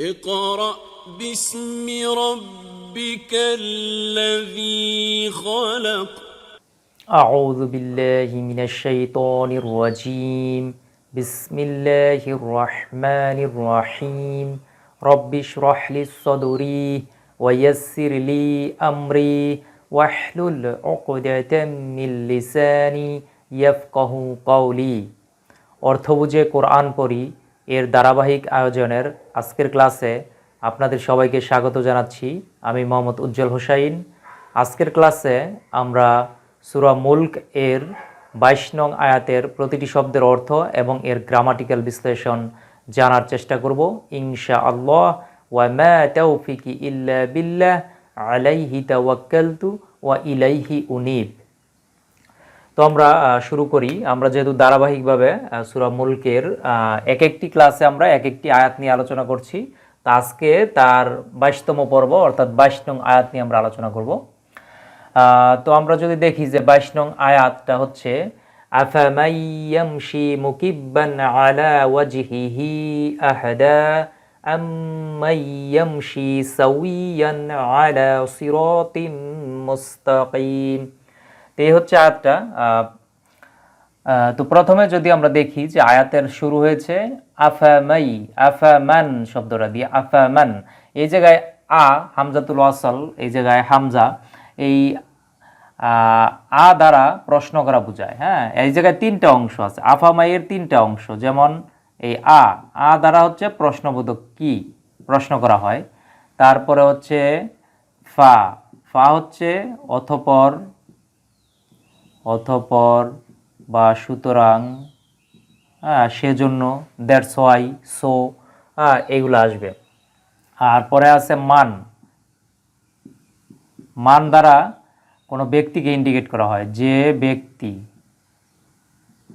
اقرأ باسم ربك الذي خلق أعوذ بالله من الشيطان الرجيم بسم الله الرحمن الرحيم رب اشرح لي صدري ويسر لي أمري واحلل عقدة من لساني يفقه قولي অর্থ বুঝে কোরআন পড়ি এর ধারাবাহিক আয়োজনের আজকের ক্লাসে আপনাদের সবাইকে স্বাগত জানাচ্ছি। আমি মোহাম্মদ উজ্জ্বল হোসাইন। আজকের ক্লাসে আমরা সুরা মুল্ক এর বাইশ নং আয়াতের প্রতিটি শব্দের অর্থ এবং এর গ্রামাটিক্যাল বিশ্লেষণ জানার চেষ্টা করব। ইনশা আল্লাহ ওয়া মা তাওফিকি ইল্লা বিল্লাহ, আলাইহি তাওয়াক্কালতু ওয়া ইলাইহি উনিব। তো আমরা শুরু করি। আমরা যেহেতু ধারাবাহিকভাবে সূরা মুলকের এক একটি ক্লাসে আমরা এক একটি আয়াত নিয়ে আলোচনা করছি। তো আজকে তার বাইশতম পর্ব, অর্থাৎ বাইশ নং আয়াত নিয়ে আমরা আলোচনা করব। তো আমরা যদি দেখি যে বাইশ নং আয়াতটা হচ্ছে সিরাতিম মুস্তাকিম। এই হচ্ছে আয়াতটা। তো প্রথমে যদি আমরা দেখি যে আয়াতের শুরু হয়েছে আফামাই আফামান শব্দটা দিয়ে আফামান এই জায়গায় আ, হামজাতুল ওয়াসাল, এই জায়গায় হামজা। এই আ দ্বারা প্রশ্ন করা বোঝায় হ্যাঁ? এই জায়গায় তিনটা অংশ আছে। আফামাইয়ের তিনটা অংশ, যেমন এই আ। আ দ্বারা হচ্ছে প্রশ্নবোধক কি? প্রশ্ন করা হয়। তারপরে হচ্ছে ফা। ফা হচ্ছে অথপর অথপর বা সুতরাং হ্যাঁ সেজন্য দ্যাটস ওয়াই সো হ্যাঁ এগুলো আসবে। আর পরে আছে মান। মান দ্বারা কোনো ব্যক্তিকে ইন্ডিকেট করা হয়, যে ব্যক্তি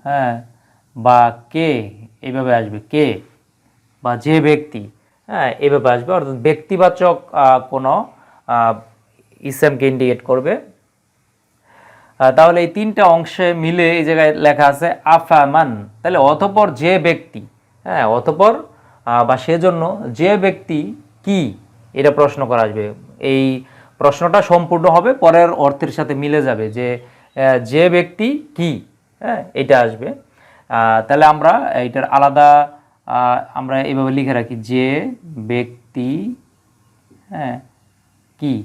হ্যাঁ বা কে এইভাবে আসবে, কে বা যে ব্যক্তি হ্যাঁ এভাবে আসবে। অর্থাৎ ব্যক্তিবাচক কোনো ইসেমকে ইন্ডিকেট করবে। তাহলে এই তিনটা অংশে মিলে এই জায়গায় লেখা আছে, আফামান। তাহলে অতপর যে ব্যক্তি হ্যাঁ অতপর বা সেজন্য যে ব্যক্তি কি, এটা প্রশ্ন করা আসবে। এই প্রশ্নটা সম্পূর্ণ হবে, পরের অর্থের সাথে মিলে যাবে যে যে ব্যক্তি কি হ্যাঁ এটা আসবে। তাহলে আমরা এটার আলাদা আমরা এইভাবে লিখে রাখি যে ব্যক্তি হ্যাঁ কি।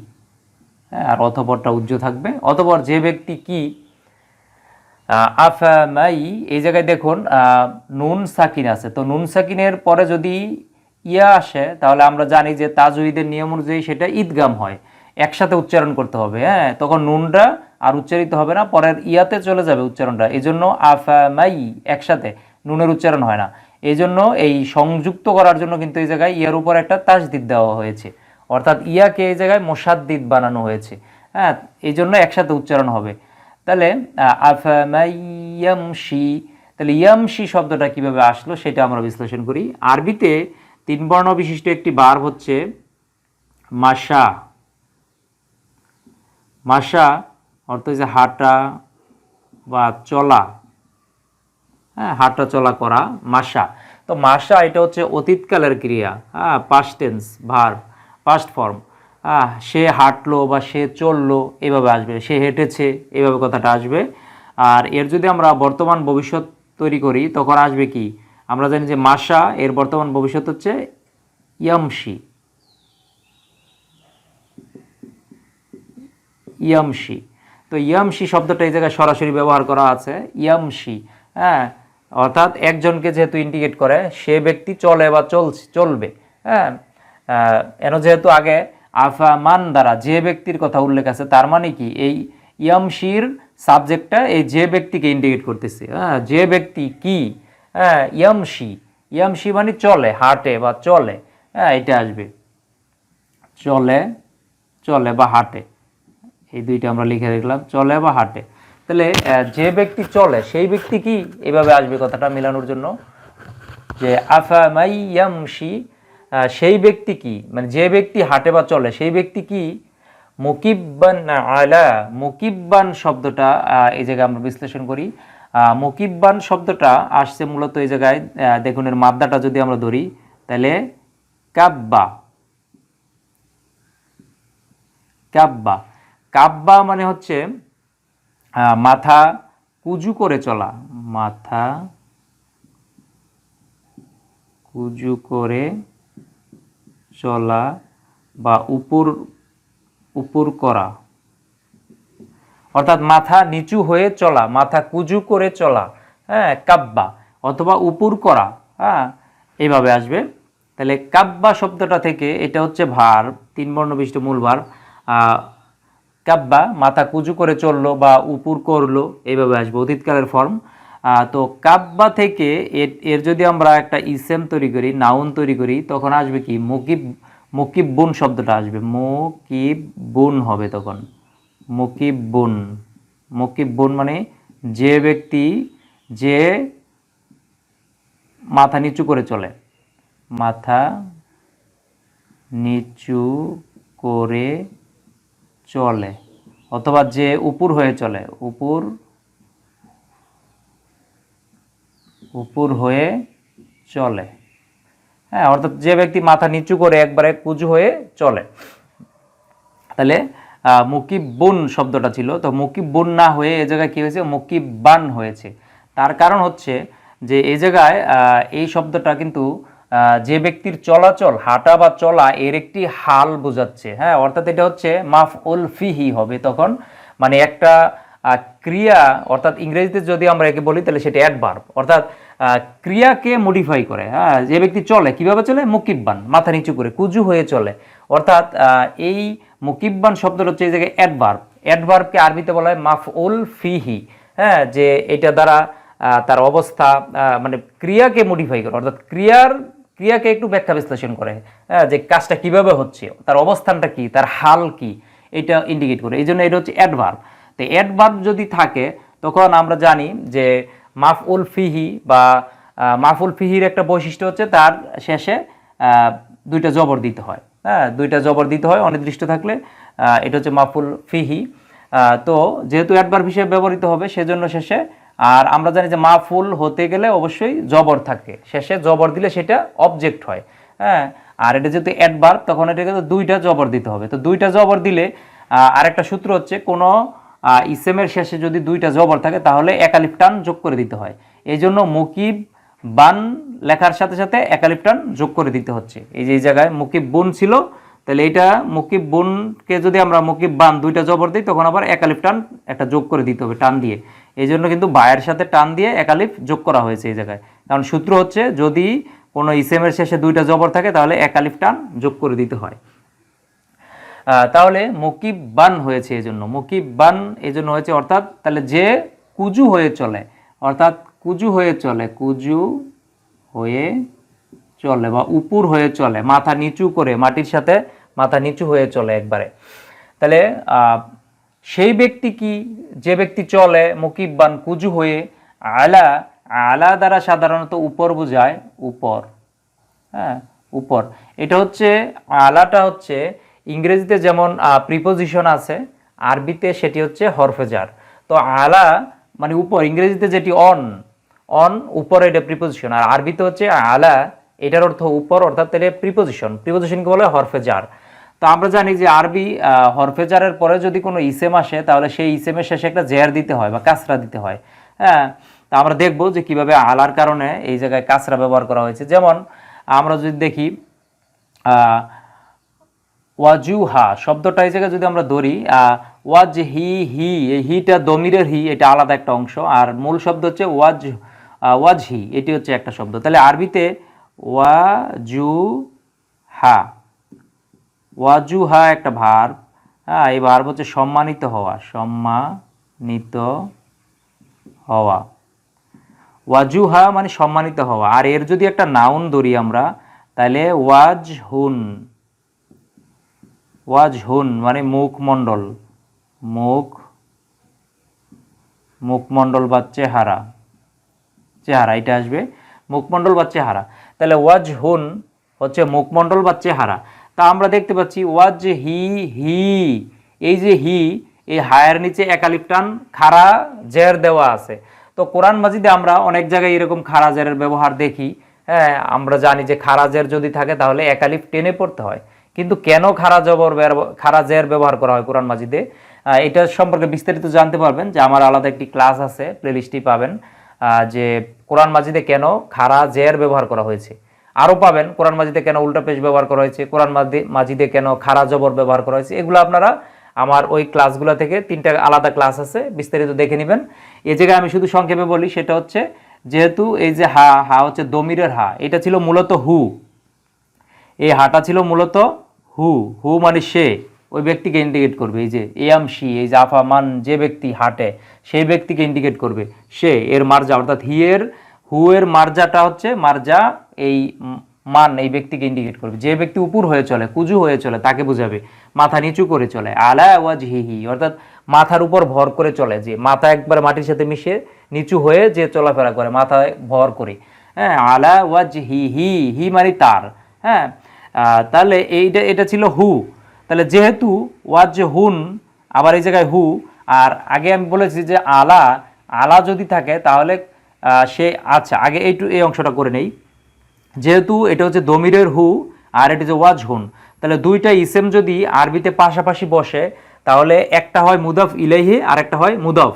আর অথপরটা উজ্জ্ব থাকবে। অথপর যে ব্যক্তি কি আহ, আফামাই এই জায়গায় দেখুন নুন সাকিন আছে। তো নুন সাকিনের পরে যদি ইয়া আসে তাহলে আমরা জানি যে তাজউইদের নিয়ম অনুযায়ী সেটা ঈদগাম হয়। একসাথে উচ্চারণ করতে হবে হ্যাঁ? তখন নুনটা আর উচ্চারিত হবে না পরের ইয়াতে চলে যাবে উচ্চারণটা। এই জন্য আফ মাই একসাথে নুনের উচ্চারণ হয় না। এই জন্য এই সংযুক্ত করার জন্য কিন্তু এই জায়গায় ইয়ার উপর একটা তাজদিদ দেওয়া হয়েছে। অর্থাৎ ইয়াকে এই জায়গায় মোসাদ্দিদ বানানো হয়েছে। হ্যাঁ এই জন্য একসাথে উচ্চারণ হবে। তাহলে আফামাইয়ামশি তাহলে ইয়ামশি শব্দটা কীভাবে আসলো সেটা আমরা বিশ্লেষণ করি। আরবিতে তিন বর্ণ বিশিষ্ট একটি বার হচ্ছে মাসা মাসা অর্থ হচ্ছে হাঁটা বা চলা। হ্যাঁ হাঁটা চলা করা মাসা তো মাসা এটা হচ্ছে অতীতকালের ক্রিয়া। হ্যাঁ পাস্ট টেন্স ভার পাস্ট ফর্ম সে হাঁটলো বা সে চলল, এভাবে আসবে। সে হেঁটেছে, এভাবে কথাটা আসবে। আর এর যদি আমরা বর্তমান ভবিষ্যৎ তৈরি করি, তখন আসবে কি? আমরা জানি যে মাসা, এর বর্তমান ভবিষ্যৎ হচ্ছে ইয়ামশি। ইয়ামশি। তো ইয়ামশি শব্দটা এই জায়গায় সরাসরি ব্যবহার করা আছে। ইয়ামশি। হ্যাঁ অর্থাৎ একজনকে যেহেতু ইন্ডিকেট করে, সে ব্যক্তি চলে বা চল চলবে। হ্যাঁ এন যেহেতু আগে আফা মান দ্বারা যে ব্যক্তির কথা উল্লেখ আছে, তার মানে কি? এই ইয়ামশির সাবজেক্টটা এই যে ব্যক্তিকে ইন্ডিকেট করতেছে। হ্যাঁ যে ব্যক্তি কি? হ্যাঁ ইয়ামশি। ইয়ামশি মানে চলে, হাঁটে বা চলে। হ্যাঁ এটা আসবে। চলে চলে বা হাঁটে। এই দুইটা আমরা লিখে রাখলাম, চলে বা হাঁটে। তাহলে যে ব্যক্তি চলে, সেই ব্যক্তি কি? এভাবে আসবে কথাটা মেলানোর জন্য। যে আফামাইয়ামশি সেই ব্যক্তি কি? মানে যে ব্যক্তি হাঁটে বা চলে, সেই ব্যক্তি কি? মুকিব্বান আলা, মুকিব্বান শব্দটা এই জায়গায় আমরা বিশ্লেষণ করি। মুকিব্বান শব্দটা আসছে মূলত এই জায়গায় দেখুন এর মাদ্দাটা যদি আমরা ধরি, তাহলে কাব্বা। কাব্বা। কাব্বা মানে হচ্ছে মাথা কুজু করে চলা। মাথা কুজু করে চলা বা উপর উপর করা। অর্থাৎ মাথা নিচু হয়ে চলা, মাথা কুজু করে চলা হ্যাঁ কাব্বা অথবা উপুর করা হ্যাঁ এইভাবে আসবে। তাহলে কাব্বা শব্দটা থেকে এটা হচ্ছে ভার, তিন বর্ণ বিশিষ্ট মূল ভার। কাব্বা মাথা কুজু করে চলল বা উপুর করল এইভাবে আসবে, অতীতকালের ফর্ম তো কাব্বা থেকে এর এর যদি আমরা একটা ইসেম তৈরি করি, নাউন তৈরি করি, তখন আসবে কি? মুকিব মুকিব বুন শব্দটা আসবে। মুকিব বুন হবে তখন। মুকিব বুন মুকিব বুন মানে যে ব্যক্তি যে মাথা নিচু করে চলে। মাথা নিচু করে চলে। অথবা যে উপর হয়ে চলে। উপর উপর হয়ে চলে। হ্যাঁ অর্থাৎ যে ব্যক্তি মাথা নিচু করে একবারে কুজু হয়ে চলে। তাহলে আহ, মুকিব্বুন শব্দটা ছিল। তো মুকিব্বুন না হয়ে এ জায়গায় কি হয়েছে? মুকিব্বান হয়েছে। তার কারণ হচ্ছে যে এই জায়গায় এই শব্দটা কিন্তু যে ব্যক্তির চলাচল হাঁটা বা চলা এর একটি হাল বোঝাচ্ছে। হ্যাঁ অর্থাৎ এটা হচ্ছে মাফ উল ফিহি হবে তখন। মানে একটা ক্রিয়া, অর্থাৎ ইংরেজিতে যদি আমরা একে বলি, তাহলে সেটা অ্যাডভার্ব অর্থাৎ ক্রিয়াকে মডিফাই করে হ্যাঁ যে ব্যক্তি চলে, কীভাবে চলে? মুকিব্বান, মাথা নিচু করে, কুজু হয়ে চলে। অর্থাৎ এই মুকিব্বান শব্দটা হচ্ছে এই জায়গায় অ্যাডভার্ব অ্যাডভার্বকে আরবিতে বলা হয় মাফউল ফিহি হ্যাঁ যে এটা দ্বারা তার অবস্থা মানে ক্রিয়াকে মডিফাই করে, অর্থাৎ ক্রিয়ার, ক্রিয়াকে একটু ব্যাখ্যা বিশ্লেষণ করে হ্যাঁ যে কাজটা কীভাবে হচ্ছে, তার অবস্থানটা কি, তার হাল কি, এটা ইন্ডিকেট করে, এই জন্য এটা হচ্ছে অ্যাডভার্ব তো অ্যাডভার্ব যদি থাকে, তখন আমরা জানি যে মাফউল ফিহি বা মাফুল ফিহির একটা বৈশিষ্ট্য হচ্ছে তার শেষে দুইটা জবর দিতে হয়। হ্যাঁ দুইটা জবর দিতে হয় অনির্দিষ্ট থাকলে এটা হচ্ছে মাফুল ফিহি। তো যেহেতু অ্যাডভার্ব হিসেবে ব্যবহৃত হবে, সেজন্য শেষে, আর আমরা জানি যে মাফুল হতে গেলে অবশ্যই জবর থাকে। শেষে জবর দিলে সেটা অবজেক্ট হয়। হ্যাঁ আর এটা যেহেতু অ্যাডভার্ব তখন এটাকে তো দুইটা জবর দিতে হবে। তো দুইটা জবর দিলে আরেকটা সূত্র হচ্ছে কোনো ইসেমের শেষে যদি দুইটা জবর থাকে, তাহলে একালিফ টান যোগ করে দিতে হয়। এই জন্য মুকিব বান লেখার সাথে সাথে একালিফ টান যোগ করে দিতে হচ্ছে। এই যে এই জায়গায় মুকিব বুন ছিল, তাহলে এটা মুকিব বুনকে যদি আমরা মুকিব বান দুইটা জবর দিই, তখন আবার একালিফ টান একটা যোগ করে দিতে হবে টান দিয়ে। এই জন্য কিন্তু বায়ের সাথে টান দিয়ে একালিফ যোগ করা হয়েছে এই জায়গায়। কারণ সূত্র হচ্ছে, যদি কোনো ইসেমের শেষে দুইটা জবর থাকে, তাহলে একালিফ টান যোগ করে দিতে হয়। তাহলে মকিব বান হয়েছে এই জন্য মুকিব বান এই জন্য হয়েছে, অর্থাৎ তাহলে যে কুজু হয়ে চলে, অর্থাৎ কুজু হয়ে চলে, কুজু হয়ে চলে বা উপুর হয়ে চলে, মাথা নিচু করে, মাটির সাথে মাথা নিচু হয়ে চলে একবারে। তাহলে সেই ব্যক্তি কি? যে ব্যক্তি চলে, মুকিব্বান, কুজু হয়ে, আলা আলা দ্বারা সাধারণত উপর বোঝায়, উপর। হ্যাঁ উপর। এটা হচ্ছে, আলাটা হচ্ছে ইংরেজিতে যেমন প্রিপোজিশন আছে, আরবিতে সেটি হচ্ছে হরফেজার। তো আলা মানে উপর, ইংরেজিতে যেটি অন অন উপরে এটা প্রিপোজিশন আর আরবিতে হচ্ছে আলা, এটার অর্থ উপর, অর্থাৎ এটা প্রিপোজিশন প্রিপোজিশনকে বলে হরফেজার। তো আমরা জানি যে আরবি হরফেজারের পরে যদি কোনো ইসেম আসে, তাহলে সেই ইসেমের শেষে একটা জেয়ার দিতে হয় বা কাসরা দিতে হয়। হ্যাঁ তা আমরা দেখব যে কীভাবে আলার কারণে এই জায়গায় কাসরা ব্যবহার করা হয়েছে। যেমন, আমরা যদি দেখি ওয়াজুহা, শব্দটা এই জায়গায় যদি আমরা ধরি ওয়াজ হি হি, এই হিটা দমিরের হি, এটা আলাদা একটা অংশ, আর মূল শব্দ হচ্ছে ওয়াজ ওয়াজ হি, এটি হচ্ছে একটা শব্দ। তাহলে আরবিতে ওয়াজু হা ওয়াজুহা একটা ভার্ব হ্যাঁ এই ভার্ব হচ্ছে সম্মানিত হওয়া সম্মানিত হওয়া। ওয়াজুহা মানে সম্মানিত হওয়া। আর এর যদি একটা নাউন ধরি আমরা, তাহলে ওয়াজ হুন ওয়াজ হুন মানে মুখমণ্ডল মুখ মুখমণ্ডল বা চেহারা। চেহারা, এটা আসবে মুখমণ্ডল বা চেহারা। তাহলে ওয়াজ হুন হচ্ছে মুখমণ্ডল বা চেহারা। তা আমরা দেখতে পাচ্ছি ওয়াজ হি হি। এই যে হি, এই হায়ের নিচে একালিপটান খাড়া জের দেওয়া আছে। তো কোরআন মাজিদে আমরা অনেক জায়গায় এরকম খাড়া জেরের ব্যবহার দেখি। হ্যাঁ আমরা জানি যে খাড়া জের যদি থাকে তাহলে একালিফ টেনে পড়তে হয়। কিন্তু কেন খারা জবর ব্যব- খারাজের ব্যবহার করা হয় কোরআন মাজিদে? এটা সম্পর্কে বিস্তারিত জানতে পারবেন যে আমার আলাদা একটি ক্লাস আছে প্লেলিস্টটি পাবেন যে কোরআন মাজিদে কেন খারা জের ব্যবহার করা হয়েছে। আরও পাবেন কোরআন মাজিদে কেন উল্টা পেশ ব্যবহার করা হয়েছে, কোরআন মাজি- মাজিদে কেন খারা জবর ব্যবহার করা হয়েছে, এগুলো আপনারা আমার ওই ক্লাসগুলো থেকে তিনটা আলাদা ক্লাস আছে, বিস্তারিত দেখে নেবেন। এই জায়গায় আমি শুধু সংক্ষেপে বলি, সেটা হচ্ছে যেহেতু এই যে হা হা হচ্ছে দমিরের হা, এটা ছিল মূলত হু। এই হাটা ছিল মূলত হু হু মানে সে, ওই ব্যক্তিকে ইন্ডিকেট করবে, এই যে এয়াম শি এই যে আফা মান যে ব্যক্তি হাঁটে, সেই ব্যক্তিকে ইন্ডিকেট করবে, সে, এর মার্জা, অর্থাৎ হি এর, হু এর মার্জাটা হচ্ছে মার্জা, এই মান, এই ব্যক্তিকে ইন্ডিকেট করবে, যে ব্যক্তি উপর হয়ে চলে, কুজু হয়ে চলে, তাকে বোঝাবে, মাথা নিচু করে চলে, আলা ওয়াজ হি হি অর্থাৎ মাথার উপর ভর করে চলে, যে মাথা একবার মাটির সাথে মিশে নিচু হয়ে যে চলাফেরা করে, মাথায় ভর করে হ্যাঁ আলা ওয়াজ হি হি হি মানে তার হ্যাঁ তাহলে এইটা এটা ছিল হু। তাহলে যেহেতু ওয়াজ হুন, আবার এই জায়গায় হু, আর আগে আমি বলেছি যে আলা আলা যদি থাকে তাহলে সে আচ্ছা আগে এইটু এই অংশটা করে নেই। যেহেতু এটা হচ্ছে দমিরের হু, আর এটা হচ্ছে ওয়াজ হুন। তাহলে দুইটা ইসেম যদি আরবিতে পাশাপাশি বসে, তাহলে একটা হয় মুদাফ ইলাইহি আর একটা হয় মুদাফ।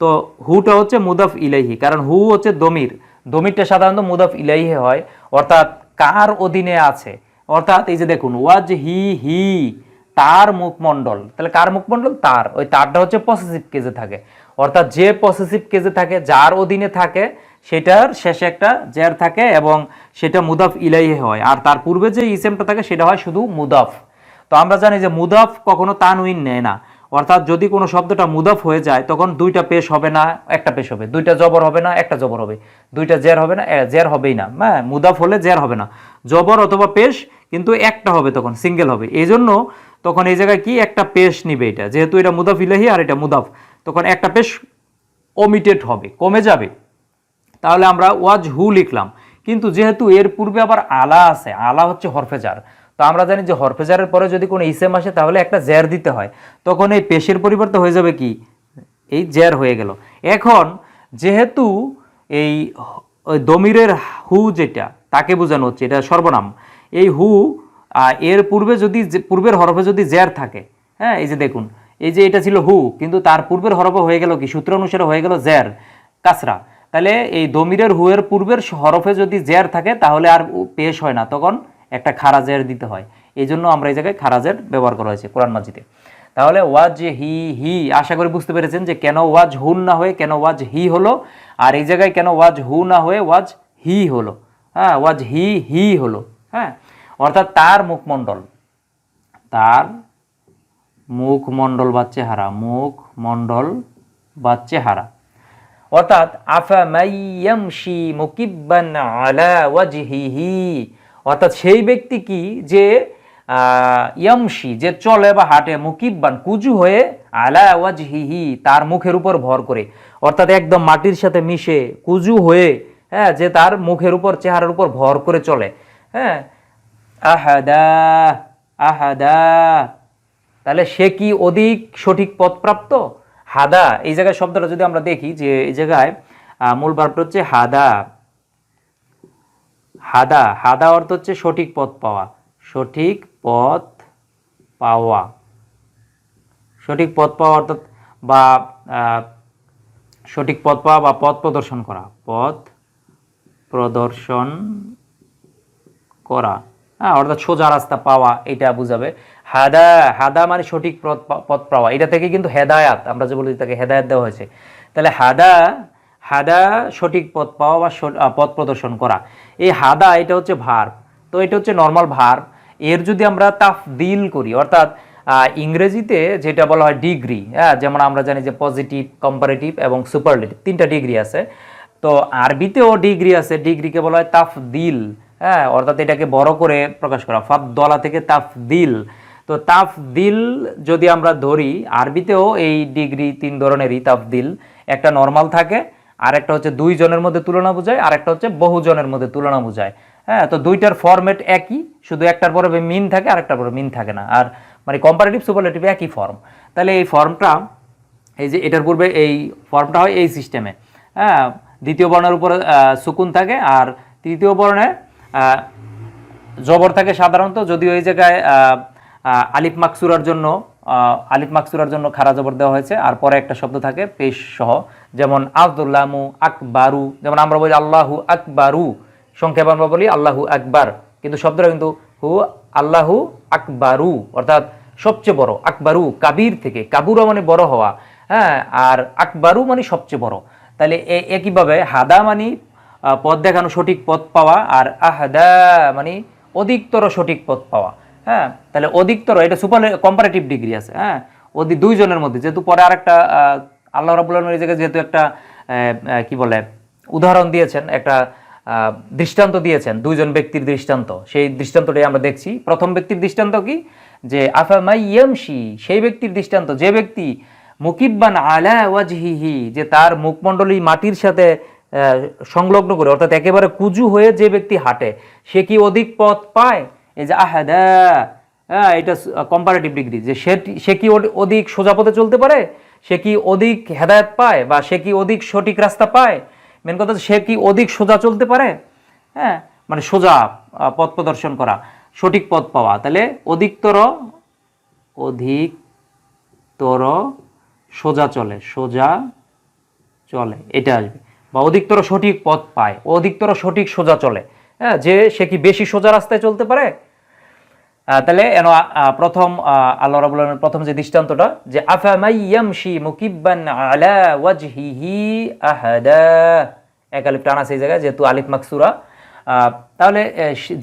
তো হুটা হচ্ছে মুদাফ ইলাইহি, কারণ হু হচ্ছে দমির। দমিরটা সাধারণত মুদাফ ইলাইহি হয়, অর্থাৎ কার অধীনে আছে? অর্থাৎ এই যে দেখুন, ওয়াজ হি হি, তার মুখমণ্ডল। তাহলে কার মুখমণ্ডল? তার। ওই তারটা হচ্ছে পসেসিভ কেজে থাকে। অর্থাৎ যে পসেসিভ কেজে থাকে, যার অধীনে থাকে, সেটার শেষে একটা জের থাকে এবং সেটা মুদাফ ইলাই হয়। আর তার পূর্বে যে ইসেমটা থাকে, সেটা হয় শুধু মুদাফ। তো আমরা জানি যে মুদাফ কখনো তানউইন নেয় না। অর্থাৎ যদি কোনো শব্দটা মুদাফ হয়ে যায়, তখন দুইটা পেশ হবে না, একটা পেশ হবে। দুইটা জবর হবে না, একটা জবর হবে। দুইটা জের হবে না জের হবেই না। হ্যাঁ মুদাফ হলে জের হবে না। জবর অথবা পেশ, কিন্তু একটা হবে তখন, সিঙ্গেল হবে। এই জন্য তখন এই জায়গায় কি? একটা পেশ নিবে এটা। যেহেতু এটা মুদাফ ইলাহি আর এটা মুদাফ, তখন একটা পেশ ওমিটেড হবে, কমে যাবে। তাহলে আমরা ওয়াজ হু লিখলাম। কিন্তু যেহেতু এর পূর্বে আবার আলা আছে, আলা হচ্ছে হরফেজার আমরা জানি যে হরফেজারের পরে যদি কোনো ইসেম আসে, তাহলে একটা জ্যার দিতে হয়। তখন এই পেশের পরিবর্তে হয়ে যাবে কি? এই জ্যার হয়ে গেল। এখন যেহেতু এই দমিরের হু যেটা, তাকে বোঝানো হচ্ছে, এটা সর্বনাম। এই হু এর পূর্বে যদি পূর্বের হরফে যদি জ্যার থাকে হ্যাঁ এই যে দেখুন, এই যে এটা ছিল হু, কিন্তু তার পূর্বের হরফে হয়ে গেল কি? সূত্র অনুসারে হয়ে গেল জ্যার, কাসরা। তাহলে এই দমিরের হুয়ের পূর্বের হরফে যদি জের থাকে, তাহলে আর পেশ হয় না। তখন একটা খারা জের দিতে হয়। এই জন্য আমরা এই জায়গায় খারাজের ব্যবহার করা হয়েছে কোরআন মাজিদে। তাহলে ওয়াজ হি হি আশা করি বুঝতে পেরেছেন যে কেন ওয়াজ হুন না হয়ে, কেন ওয়াজ হি হলো, আর এই জায়গায় কেন ওয়াজ হু না হয়ে ওয়াজ হি হলো। হ্যাঁ ওয়াজ হি হি হলো। হ্যাঁ অর্থাৎ তার মুখমণ্ডল। তার মুখমণ্ডল বা চেহারা, মুখমণ্ডল বা চেহারা। অর্থাৎ আফা মাইয়ামশি মুকিব্বান আলা ওয়াজহিহি। অর্থাৎ সেই ব্যক্তি কি যে ইয়ামশি, যে চলে বা হাঁটে, মুকিব্বান, কুজু হয়ে আলা ওয়াজহিহি, তার মুখের উপর ভর করে। অর্থাৎ একদম মাটির সাথে মিশে কুজু হয়ে হ্যাঁ যে তার মুখের উপর, চেহারার উপর ভর করে চলে। হ্যাঁ আহাদা আহাদা। তাহলে সে কি অধিক সঠিক পথপ্রাপ্ত? হাদা। এই জায়গায় শব্দটা যদি আমরা দেখি, যে এই জায়গায় মূল ভার্বটা হচ্ছে হাদা। হাদা হাদা অর্থ হচ্ছে সঠিক পথ পাওয়া। সঠিক পথ পাওয়া। সঠিক পথ পাওয়া অর্থাৎ বা সঠিক পথ পাওয়া বা পথ প্রদর্শন করা। পথ প্রদর্শন করা। হ্যাঁ অর্থাৎ সোজা রাস্তা পাওয়া, এটা বুঝাবে। হাদা হাদা মানে সঠিক পথ পথ পাওয়া। এটা থেকে কিন্তু হেদায়াত, আমরা যে বলি তাকে হেদায়াত দেওয়া হয়েছে। তাহলে হাদা হাদা সঠিক পথ পাওয়া বা পথ প্রদর্শন করা। এই হাদা, এটা হচ্ছে ভার তো এটা হচ্ছে নর্মাল ভার এর যদি আমরা তাফদিল করি, অর্থাৎ ইংরেজিতে যেটা বলা হয় ডিগ্রি হ্যাঁ যেমন আমরা জানি যে পজিটিভ কম্পারেটিভ এবং সুপারলেটিভ তিনটা ডিগ্রি আছে। তো আরবিতেও ডিগ্রি আছে ডিগ্রিকে বলা হয় তাফদিল হ্যাঁ অর্থাৎ এটাকে বড় করে প্রকাশ করা, ফাদ্দলা থেকে তাফদিল। তো তাফদিল যদি আমরা ধরি, আরবিতেও এই ডিগ্রি তিন ধরনেরই তাফদিল। একটা নর্মাল থাকে আর একটা হচ্ছে দুই জনের মধ্যে তুলনা বোঝায় আর একটা হচ্ছে বহুজনের মধ্যে তুলনা বোঝায়। হ্যাঁ তো দুইটার ফরম্যাট একই, শুধু একটার পরে মিন থাকে আর একটার পরে মিন থাকে না। আর মানে কম্পারেটিভ সুপারলেটিভ একই ফর্ম তাহলে এই ফর্মটা এই যে এটার পূর্বে এই ফর্মটা হয় এই সিস্টেমে হ্যাঁ দ্বিতীয় বর্ণের উপরে সুকুন থাকে আর তৃতীয় বর্ণে জবর থাকে সাধারণত, যদিও এই জায়গায় আলিফ মাকসুরার জন্য আলিফ মাকসুরার জন্য খারা জবর দেওয়া হয়েছে, আর পরে একটা শব্দ থাকে, পেশ সহ। যেমন, আব্দুল্লামু আকবারু, যেমন আমরা বলি আল্লাহু আকবারু, সংক্ষেপে আমরা বলি আল্লাহু আকবার, কিন্তু শব্দটা কিন্তু হু, আল্লাহু আকবারু, অর্থাৎ সবচেয়ে বড়, আকবারু, কাবির থেকে, কাবুরা মানে বড় হওয়া হ্যাঁ আর আকবারু মানে সবচেয়ে বড়। তাহলে একইভাবে হাদা মানে পথ দেখানো সঠিক পথ পাওয়া, আর আহাদা মানে অধিকতর সঠিক পথ পাওয়া। হ্যাঁ তাহলে অধিকতর এটা সুপার কম্পারেটিভ ডিগ্রি আছে হ্যাঁ? ওদি দুইজনের মধ্যে যেহেতু পরে আরেকটা আহ, আল্লাহ রাবুল আলমের জায়গায় যেহেতু একটা কি বলে উদাহরণ দিয়েছেন একটা দৃষ্টান্ত দিয়েছেন দুইজন ব্যক্তির দৃষ্টান্ত সেই দৃষ্টান্তটাই আমরা দেখছি। প্রথম ব্যক্তির দৃষ্টান্ত কি? যে আফামাই ইয়ামশি সেই ব্যক্তির দৃষ্টান্ত যে ব্যক্তি মুকিব্বান আলা ওয়াজহিহি যে তার মুখমণ্ডলী মাটির সাথে সংলগ্ন করে অর্থাৎ একেবারে কুজু হয়ে যে ব্যক্তি হাঁটে সে কি অধিক পথ পায়? এই যে আহাদা হ্যাঁ এটা কম্পারেটিভ ডিগ্রি যে সে সে কি অধিক সোজা পথে চলতে পারে? সে কি অধিক হেদায়েত পায় বা সে কি অধিক সঠিক রাস্তা পায়? মেন কথা সে কি অধিক সোজা চলতে পারে? হ্যাঁ মানে সোজা পথ প্রদর্শন করা, সঠিক পথ পাওয়া। তাহলে অধিকতর অধিকতর সোজা চলে সোজা চলে, এটা আসবে। বা অধিকতর সঠিক পথ পায়, অধিকতর সঠিক সোজা চলে। হ্যাঁ যে সে কি বেশি সোজা রাস্তায় চলতে পারে? তাহলে এন প্রথম আল্লাহ রাবুল প্রথম যে দৃষ্টান্তটা, যে আফামাই ইয়ামশি মুকিব্বান আলা ওয়াজহিহি আহাদা। এক আলিফ টান এই জায়গায়, যেহেতু আলিফ মাকসুরা। তাহলে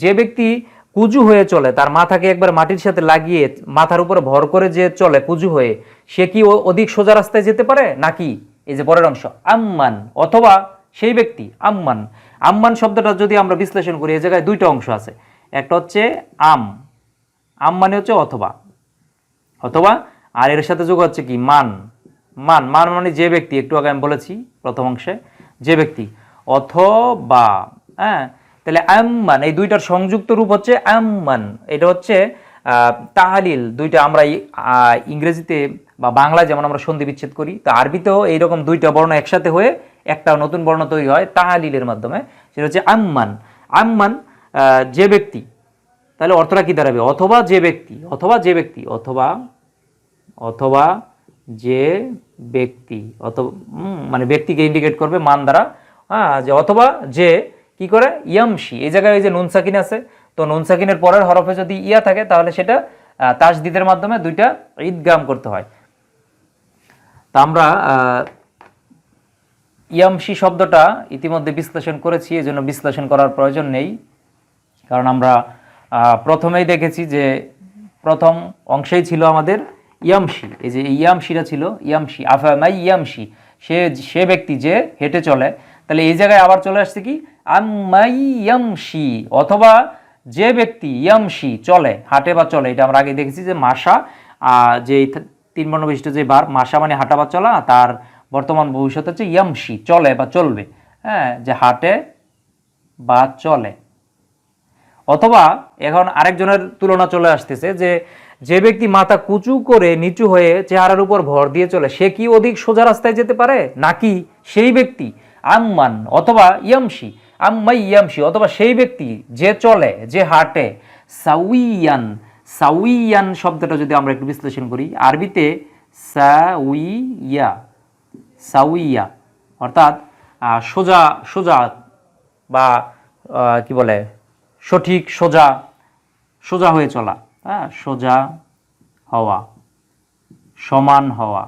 যে ব্যক্তি কুজু হয়ে চলে, তার মাথাকে একবার মাটির সাথে লাগিয়ে, মাথার উপরে ভর করে যে চলে কুজু হয়ে, সে কি অধিক সোজা রাস্তায় যেতে পারে? নাকি? এই যে পরের অংশ, আম্মান, অথবা সেই ব্যক্তি, আম্মান। আম্মান শব্দটা যদি আমরা বিশ্লেষণ করি, এই জায়গায় দুইটা অংশ আছে। একটা হচ্ছে আম আম মানে হচ্ছে অথবা। অথবা, আর এর সাথে যোগ হচ্ছে কি? মান। মান মান মানে যে ব্যক্তি, একটু আগে আমি বলেছি প্রথম অংশে, যে ব্যক্তি। অথবা হ্যাঁ? তাহলে আম্মান, এই দুইটার সংযুক্ত রূপ হচ্ছে আম্মান। এটা হচ্ছে তাহালিল। দুইটা আমরা ইংরেজিতে বা বাংলায় যেমন আমরা সন্ধি বিচ্ছেদ করি, তো আরবিতেও এইরকম দুইটা বর্ণ একসাথে হয়ে একটা নতুন বর্ণ তৈরি হয় তাহালিলের মাধ্যমে। সেটা হচ্ছে আম্মান। আম্মান যে ব্যক্তি, তাহলে অর্থটা কি দাঁড়াবে? অথবা যে ব্যক্তি, অথবা যে ব্যক্তি, অথবা অথবা যে ব্যক্তি অথবা মানে ব্যক্তিকে ইন্ডিকেট করবে মান দ্বারা। হ্যাঁ যে অথবা যে কি করে? ইয়ামশি। এই জায়গায় এই যে নুন সাকিন আছে, তো নুন সাকিনের পরের হরফে যদি ইয়া থাকে, তাহলে সেটা তাসদিদের মাধ্যমে দুইটা ঈদগাম করতে হয়। তা আমরা ইয়ামশি শব্দটা ইতিমধ্যে বিশ্লেষণ করেছি এই জন্য বিশ্লেষণ করার প্রয়োজন নেই। কারণ আমরা প্রথমেই দেখেছি যে প্রথম অংশেই ছিল আমাদের ইয়ামশি। এই যে ইয়ামশিটা ছিল ইয়ামশি। আফামাই ইয়ামশি। সে সে ব্যক্তি যে হেঁটে চলে, তাহলে এই জায়গায় আবার চলে আসছে কি? আম্মাই ইয়ামশি। অথবা যে ব্যক্তি ইয়ামশি চলে, হাঁটে বা চলে, এটা আমরা আগে দেখেছি যে মাসা যে তিন বর্ণ বিশিষ্ট যে বার, মাসা মানে হাঁটা বা চলা, তার বর্তমান ভবিষ্যৎ হচ্ছে ইয়ামশি, চলে বা চলবে। হ্যাঁ যে হাঁটে বা চলে। অথবা এখন আরেকজনের তুলনা চলে আসতেছে যে যে ব্যক্তি মাথা কুচু করে নিচু হয়ে চেহারার উপর ভর দিয়ে চলে, সে কি অধিক সোজা রাস্তায় যেতে পারে? নাকি সেই ব্যক্তি আম্মান অথবা ইয়ামশি, আম্মাই ইয়ামশি, অথবা সেই ব্যক্তি যে চলে, যে হাঁটে। সাউইয়ান সাউইয়ান শব্দটা যদি আমরা একটু বিশ্লেষণ করি, আরবিতে সাউইয়া। সাউইয়া, অর্থাৎ সোজা সোজা বা কি বলে, সঠিক সোজা সোজা হয়ে চলা হ্যাঁ সোজা হওয়া, সমান হওয়া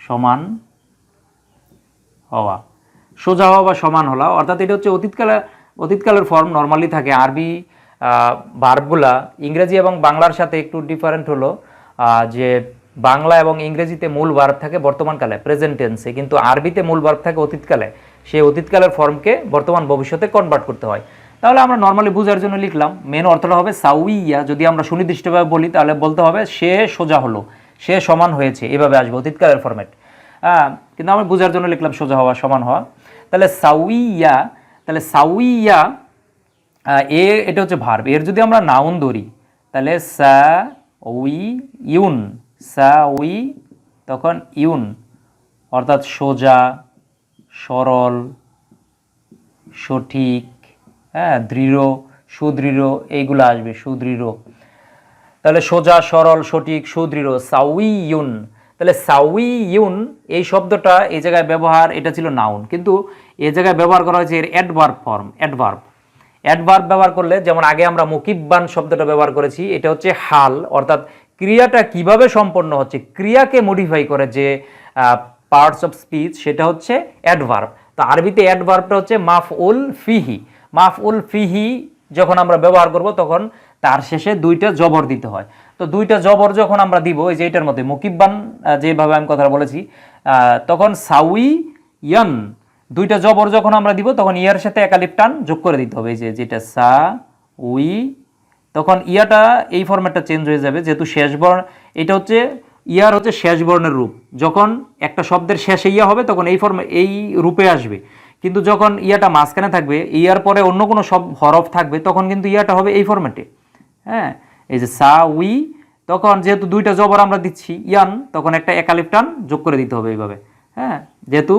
সমান হওয়া, সোজা হওয়া বা সমান হওয়া, অর্থাৎ এটা হচ্ছে অতীতকালে, অতীতকালের ফর্ম নর্মালি থাকে, আরবি ভার্বগুলা ইংরেজি এবং বাংলার সাথে একটু ডিফারেন্ট হলো যে বাংলা এবং ইংরেজিতে মূল ভার্ব থাকে বর্তমানকালে প্রেজেন্ট টেন্সে কিন্তু আরবিতে মূল ভার্ব থাকে অতীতকালে। সেই অতীতকালের ফর্মকে বর্তমান ভবিষ্যতে কনভার্ট করতে হয়। তাহলে আমরা নর্মালি বোঝার জন্য লিখলাম মেন অর্থটা হবে সাউইয়া। যদি আমরা সুনির্দিষ্টভাবে বলি, তাহলে বলতে হবে সে সোজা হলো, সে সমান হয়েছে, এভাবে আসবে অতীতকালের ফর্মেট হ্যাঁ কিন্তু আমরা বোঝার জন্য লিখলাম সোজা হওয়া, সমান হওয়া। তাহলে সাউইয়া তাহলে সাউইয়া এ, এটা হচ্ছে ভার্ব এর যদি আমরা নাউন ধরি, তাহলে সা উই ইউন সা, উই, তখন ইউন, অর্থাৎ সোজা, সরল, সঠিক হ্যাঁ দৃঢ়, সুদৃঢ়, এইগুলো আসবে, সুদৃঢ়। তাহলে সোজা, সরল, সঠিক, সুদৃঢ় সাউই ইউন। তাহলে সাউই ইউন, এই শব্দটা এই জায়গায় ব্যবহার, এটা ছিল নাউন। কিন্তু এই জায়গায় ব্যবহার করা হয়েছে এর অ্যাডভার্ব ফর্ম, অ্যাডভার্ব। অ্যাডভার্ব ব্যবহার করলে, যেমন আগে আমরা মুকিব্বান শব্দটা ব্যবহার করেছি, এটা হচ্ছে হাল, অর্থাৎ ক্রিয়াটা কীভাবে সম্পন্ন হচ্ছে, ক্রিয়াকে মডিফাই করে যে পার্টস অফ স্পিচ সেটা হচ্ছে অ্যাডভার্ব তো আরবিতে অ্যাডভার্বটা হচ্ছে মাফ উল ফিহি। মাফ উল ফিহি যখন আমরা ব্যবহার করব, তখন তার শেষে দুইটা জবর দিতে হয়। তো দুইটা জবর যখন আমরা দিব, এই যে এটার মধ্যে মুকিব্বান যেভাবে আমি কথা বলেছি তখন সাউই ইয়ান, দুইটা জবর যখন আমরা দিব, তখন ইয়ার সাথে একালিপ টান যোগ করে দিতে হবে। এই যে যেটা সা উই তখন ইয়াটা এই ফরম্যাটটা চেঞ্জ হয়ে যাবে, যেহেতু শেষ বর্ণ, এটা হচ্ছে, ইয়ার হচ্ছে শেষ বর্ণের রূপ। যখন একটা শব্দের শেষে ইয়া হবে, তখন এই ফর্মে এই রূপে আসবে। কিন্তু যখন ইয়াটা মাঝখানে থাকবে, ইয়ার পরে অন্য কোনো সব হরফ থাকবে, তখন কিন্তু ইয়াটা হবে এই ফরম্যাটে হ্যাঁ? এই যে সা, উই, তখন যেহেতু দুইটা জবর আমরা দিচ্ছি, ইয়ান, তখন একটা একালিপ টান যোগ করে দিতে হবে এইভাবে। হ্যাঁ? যেহেতু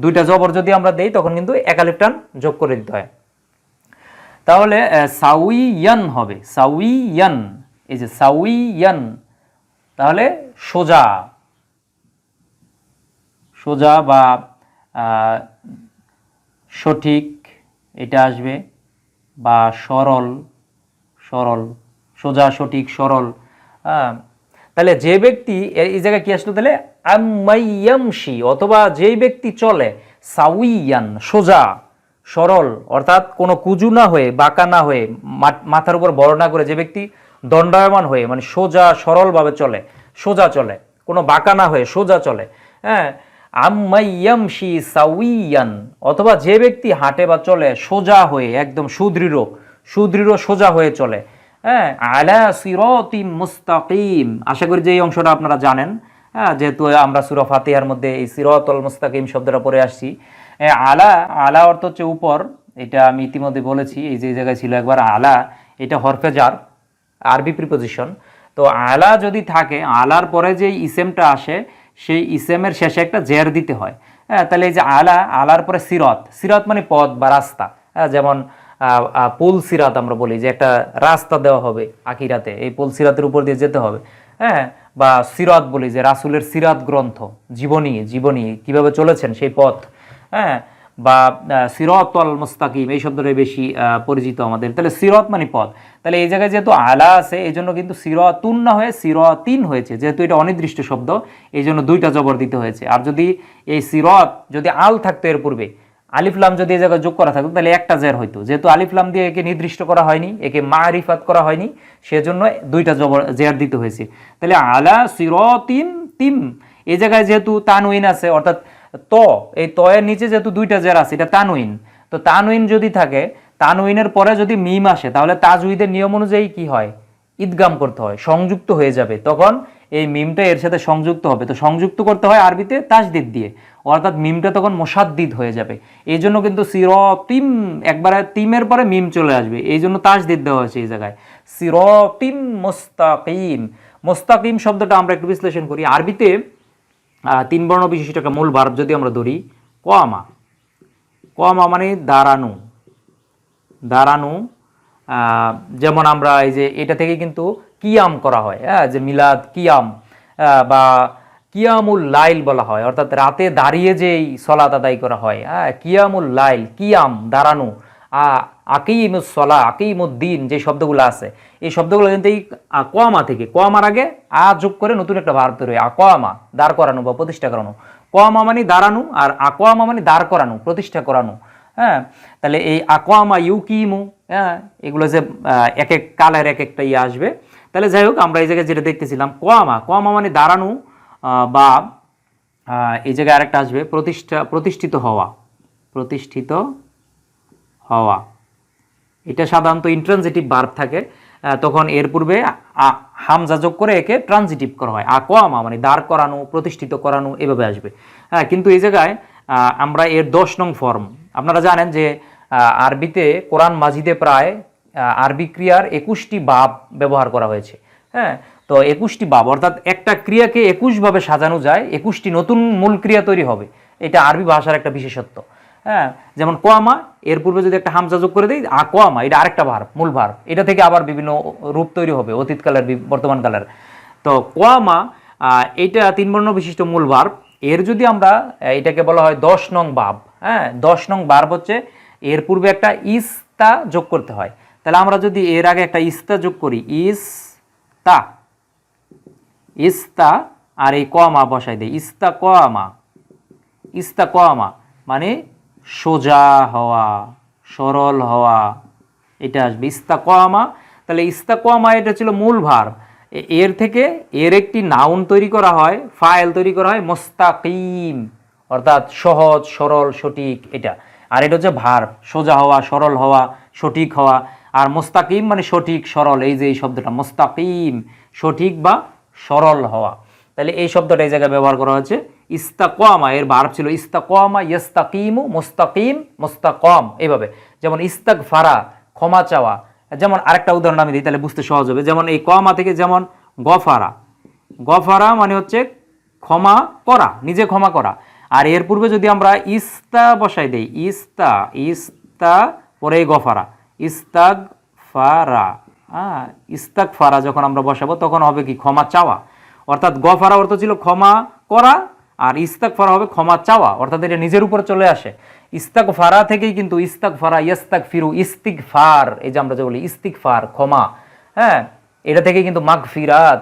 দুইটা জবর যদি আমরা দেই, তখন কিন্তু একালিপ টান যোগ করে দিতে হয়। তাহলে সাউইয়ান হবে। সাউইয়ান, এই যে সাউইয়ান, তাহলে সোজা। সোজা বা সঠিক, এটা আসবে। বা সরল সরল, সোজা, সঠিক, সরল। তাহলে যে ব্যক্তি এই জায়গায় কি আসলো তাহলে? আম্মাইয়ামশি, অথবা যেই ব্যক্তি চলে, সাউইয়ান, সোজা। সরল, অর্থাৎ কোনো কুজু না হয়ে, বাঁকা না হয়ে মাথার উপর বড় না করে যে ব্যক্তি দণ্ডায়মান হয়ে মানে সোজা, সরলভাবে চলে, সোজা চলে, কোনো বাঁকা না হয়ে, সোজা চলে হ্যাঁ? আম্মাইয়ামশি সাউইয়ান, অথবা যে ব্যক্তি হাঁটে বা চলে, সোজা হয়ে, একদম সুদৃঢ় সুদৃঢ়, সোজা হয়ে চলে হ্যাঁ? আলা সিরতিম মুস্তাকিম, আশা করি যে এই অংশটা আপনারা জানেন হ্যাঁ? যেহেতু আমরা সুরা ফাতিহার মধ্যে এই সিরতল মুস্তাকিম শব্দটা পড়ে আসছি আলা আলা অর্থ হচ্ছে উপর, এটা আমি ইতিমধ্যে বলেছি, এই যে জায়গায় ছিল একবার আলা, এটা হরফেজার আরবি প্রিপোজিশন তো আলা যদি থাকে, আলার পরে যে ইসেমটা আসে, সেই ইসেমের শেষে একটা জের দিতে হয়। হ্যাঁ তাহলে এই যে আলা, আলার পরে সিরত সিরত মানে পথ বা রাস্তা। হ্যাঁ যেমন পুল সিরাত আমরা বলি, যে একটা রাস্তা দেওয়া হবে আকিরাতে এই পুল সিরাতের উপর দিয়ে যেতে হবে। হ্যাঁ বা সিরাত বলি, যে রাসুলের সিরাত গ্রন্থ, জীবনী জীবনী, কীভাবে চলেছেন সেই পথ। হ্যাঁ? বা আহ, সিরতল মুস্তাকিম এই শব্দটাই বেশি পরিচিত আমাদের। তাহলে সিরত মানে পদ তাহলে এই জায়গায় যেহেতু আলা আছে এই জন্য কিন্তু সিরতুন না হয়ে সিরতিন হয়েছে। যেহেতু এটা অনির্দিষ্ট শব্দ এই জন্য দুইটা জবর দিতে হয়েছে। আর যদি এই সিরত যদি আল থাকতো এর পূর্বে আলিফলাম যদি এই জায়গায় যোগ করা থাকতো তাহলে একটা জের হইতো। যেহেতু আলিফলাম দিয়ে একে নির্দিষ্ট করা হয়নি একে মারিফাত করা হয়নি সেজন্য দুইটা জবর জের দিতে হয়েছে। তাহলে আলা সিরতিন তিম। এই জায়গায় যেহেতু তানউইন আছে অর্থাৎ ত, এই তয়ের নিচে যেহেতু দুইটা জের আছে, এটা তানউইন তো তানউইন যদি থাকে তানউইনের পরে যদি মিম আসে, তাহলে তাজউইদের নিয়ম অনুযায়ী কি হয়? ঈদগাম করতে হয়, সংযুক্ত হয়ে যাবে। তখন এই মিমটা এর সাথে সংযুক্ত হবে। তো সংযুক্ত করতে হয় আরবিতে তাজদিদ দিয়ে। অর্থাৎ মিমটা তখন মোসাদ্দিদ হয়ে যাবে। এই জন্য কিন্তু সিরতিম একবারে তিমের পরে মিম চলে আসবে। এই জন্য তাজদিদ দেওয়া হয়েছে এই জায়গায়। সিরতিম মোস্তাকিম। মোস্তাকিম শব্দটা আমরা একটু বিশ্লেষণ করি। আরবিতে তিন বর্ণ বিশিষ্ট একটা মূল ভার্ব যদি আমরা ধরি কমা কমা মানে দাঁড়ানো। দাঁড়ানো যেমন আমরা এই যে এটা থেকে কিন্তু কিয়াম করা হয় হ্যাঁ যে মিলাদ কিয়াম বা কিয়ামুল লাইল বলা হয়, অর্থাৎ রাতে দাঁড়িয়ে যেই সলাত আদায় করা হয় হ্যাঁ কিয়ামুল লাইল, কিয়াম, দাঁড়ানো। আকিমুস সলা আকিমুদ্দিন যে শব্দগুলো আছে, এই শব্দগুলো কিন্তু এই কোয়ামা থেকে কোয়ামার আগে আ যোগ করে নতুন একটা ভার তৈরি আকোয়ামা দাঁড় করানো বা প্রতিষ্ঠা করানো। কোয়ামা মানে দাঁড়ানো আর আকোয়ামা মানে দাঁড় করানো, প্রতিষ্ঠা করানো হ্যাঁ? তাহলে এই আকোয়ামা ইউকিমু হ্যাঁ? এগুলো যে এক এক কালের এক একটা ইয়ে আসবে। তাহলে যাই হোক, আমরা এই জায়গায় যেটা দেখতেছিলাম কোয়ামা কোয়ামা মানে দাঁড়ানো বা এই জায়গায় আরেকটা আসবে, প্রতিষ্ঠা, প্রতিষ্ঠিত হওয়া, প্রতিষ্ঠিত হওয়া। এটা সাধারণত ইন্ট্রানজিটিভ ভার্ব থাকে। তখন এর পূর্বে হামজা যোগ করে একে ট্রানজিটিভ করা হয়। আকোয়ামা মানে দাঁড় করানো, প্রতিষ্ঠিত করানো, এভাবে আসবে। হ্যাঁ কিন্তু এই জায়গায় আমরা এর দশ নং ফর্ম আপনারা জানেন যে আরবিতে কোরআন মাজিদে প্রায় আরবি ক্রিয়ার একুশটি বাব ব্যবহার করা হয়েছে। হ্যাঁ তো একুশটি বাব, অর্থাৎ একটা ক্রিয়াকে একুশভাবে সাজানো যায়, একুশটি নতুন মূল ক্রিয়া তৈরি হবে। এটা আরবি ভাষার একটা বিশেষত্ব। হ্যাঁ যেমন কোয়ামা, এর পূর্বে যদি একটা হামজা যোগ করে দিই আ কোয়ামা, এটা আরেকটা ভার, মূল ভার। এটা থেকে আবার বিভিন্ন রূপ তৈরি হবে অতীতকালের বর্তমান কালের। তো কোয়ামা এইটা তিন বর্ণ বিশিষ্ট মূল ভার। এর যদি আমরা এটাকে বলা হয় দশ নং বাব হ্যাঁ দশ নং বার্ব হচ্ছে, এর পূর্বে একটা ইস্তা যোগ করতে হয়। তাহলে আমরা যদি এর আগে একটা ইস্তা যোগ করি, ইস্তা ইস্তা, আর এই কমা বসাই দেয় ইস্তা কমা ইস্তা কমা মানে সোজা হওয়া, সরল হওয়া, এটা আসবে ইস্তা কমা তাহলে ইস্তা কমা এটা ছিল মূল ভার। এর থেকে এর একটি নাউন তৈরি করা হয়, ফাইল তৈরি করা হয়, মোস্তাকিম, অর্থাৎ সহজ, সরল, সঠিক এটা। আর এটা হচ্ছে ভার, সোজা হওয়া, সরল হওয়া, সঠিক হওয়া। আর মোস্তাকিম মানে সঠিক, সরল, এই যে এই শব্দটা, মোস্তাকিম, সঠিক বা সরল হওয়া। তাহলে এই শব্দটা এই জায়গায় ব্যবহার করা হচ্ছে ইস্তাকমা, এর ভার্ব ছিল ইস্তাকমা ইস্তাকিমু মোস্তাকিম, মোস্তাকম, এইভাবে। যেমন ইস্তাক ফারা ক্ষমা চাওয়া, যেমন আরেকটা উদাহরণ আমি দিই, তাহলে বুঝতে সহজ হবে। যেমন এই কমা থেকে যেমন গফারা গফারা মানে হচ্ছে ক্ষমা করা, নিজে ক্ষমা করা। আর এর পূর্বে যদি আমরা ইস্তা বসাই দেই, ইস্তা ইস্তা, পরে গফারা। ইস্তাক ফারা হ্যাঁ ইস্তাক ফারা যখন আমরা বসাবো, তখন হবে কি? ক্ষমা চাওয়া। অর্থাৎ গফারা অর্থ ছিল ক্ষমা করা আর ইস্তাক ফারা হবে ক্ষমা চাওয়া, অর্থাৎ এটা নিজের উপরে চলে আসে। ইস্তাক ফারা থেকেই কিন্তু ইস্তাক ফারা ইস্তাক ফিরু ইস্তিক ফার এই যে আমরা যে বলি ইস্তিক ফার ক্ষমা হ্যাঁ এটা থেকে কিন্তু মাগ ফিরাত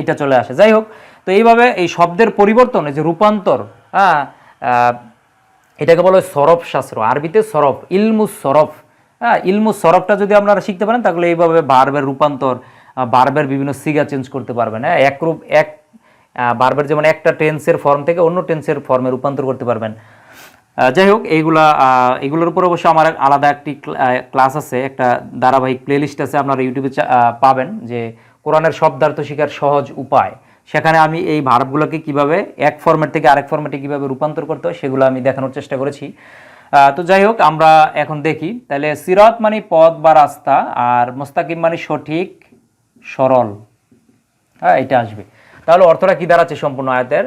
এটা চলে আসে। যাই হোক, তো এইভাবে এই শব্দের পরিবর্তন, এই যে রূপান্তর হ্যাঁ এটাকে বলা হয় সরফ শাস্ত্র, আরবিতে সরফ, ইলমু সরফ হ্যাঁ ইলমু সরফটা যদি আপনারা শিখতে পারেন, তাহলে এইভাবে বারবের রূপান্তর বারবের বিভিন্ন সিগা চেঞ্জ করতে পারবেন হ্যাঁ এক রূপ, এক বারবের যেমন একটা টেন্সের ফর্ম থেকে অন্য টেন্সের ফর্মে রূপান্তর করতে পারবেন। যাই হোক, এইগুলা এগুলোর উপর অবশ্য আমার আলাদা একটি ক্লাস আছে, একটা ধারাবাহিক প্লেলিস্ট আছে, আপনারা ইউটিউবে পাবেন যে কোরআনের শব্দার্থ শিকার সহজ উপায়। সেখানে আমি এই ভার্বগুলোকে কীভাবে, এক ফর্মেট থেকে আরেক ফর্মেটে কীভাবে রূপান্তর করতে হয়, সেগুলো আমি দেখানোর চেষ্টা করেছি। তো যাই হোক, আমরা এখন দেখি। তাহলে সিরাত মানে পথ বা রাস্তা, আর মোস্তাকিম মানে সঠিক, সরল। হ্যাঁ এটা আসবে। তাহলে অর্থটা কি দাঁড়াচ্ছে সম্পূর্ণ আয়াতের?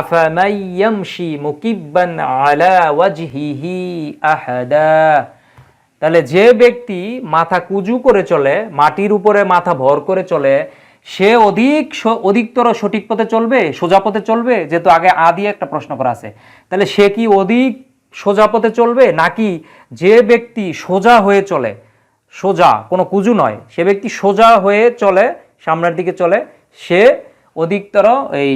আফামাইয়ামশি মুকিব্বান আলা ওয়াজহিহি আহাদা। তাহলে যে ব্যক্তি মাথা কুজু করে চলে, মাটির উপরে মাথা ভর করে চলে, সে অধিক অধিকতর সঠিক পথে চলবে, সোজা পথে চলবে? যেহেতু আগে আদি একটা প্রশ্ন করা আছে। তাহলে সে কি অধিক সোজা পথে চলবে? নাকি যে ব্যক্তি সোজা হয়ে চলে, সোজা, কোনো কুজু নয়, সে ব্যক্তি সোজা হয়ে চলে, সামনের দিকে চলে, সে অধিকতর এই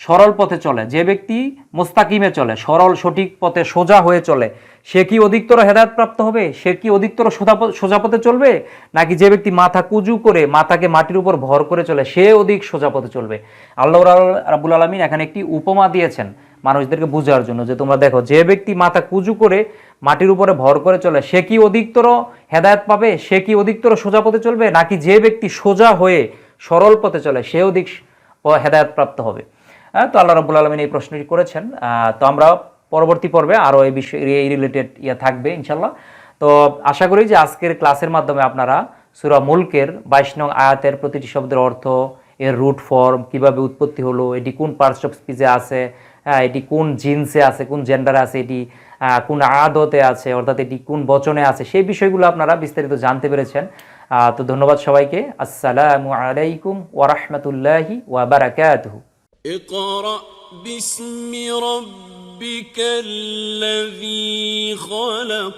সরল পথে চলে। যে ব্যক্তি মোস্তাকিমে চলে, সরল, সঠিক পথে সোজা হয়ে চলে, সে কি অধিকতর হেদায়তপ্রাপ্ত হবে? সে কি অধিকতর সোজা সোজা পথে চলবে? নাকি যে ব্যক্তি মাথা কুজু করে, মাথাকে মাটির উপর ভর করে চলে, সে অধিক সোজা পথে চলবে? আল্লাহ রাবুল আলমিন এখানে একটি উপমা দিয়েছেন মানুষদেরকে বোঝার জন্য, যে তোমরা দেখো, যে ব্যক্তি মাথা কুজু করে, মাটির উপরে ভর করে চলে, সে কি অধিকতর হেদায়ত পাবে? সে কি অধিকতর সোজা পথে চলবে? নাকি যে ব্যক্তি সোজা হয়ে সরল পথে চলে, সে অধিক হেদায়ত প্রাপ্ত হবে। হ্যাঁ, তো আল্লাহ রাবুল আলমিন এই প্রশ্নটি করেছেন। তো আমরা পরবর্তী পর্বে আরও এই বিষয়ে এই রিলেটেড ইয়ে থাকবে ইনশাল্লাহ তো আশা করি যে আজকের ক্লাসের মাধ্যমে আপনারা সুরা মুলকের বাইশ নং আয়াতের প্রতিটি শব্দের অর্থ এর রুট ফর্ম কীভাবে উৎপত্তি হলো এটি কোন পার্টস অফ স্পিচে আছে হ্যাঁ এটি কোন জিন্সে আছে কোন জেন্ডারে আছে এটি কোন আদতে আছে অর্থাৎ এটি কোন বচনে আছে সেই বিষয়গুলো আপনারা বিস্তারিত জানতে পেরেছেন। তো ধন্যবাদ সবাইকে আসসালামু আলাইকুম ওয়ারহমতুল্লাহি ওয়াবারাকাতুহু اقرأ باسم ربك الذي خلق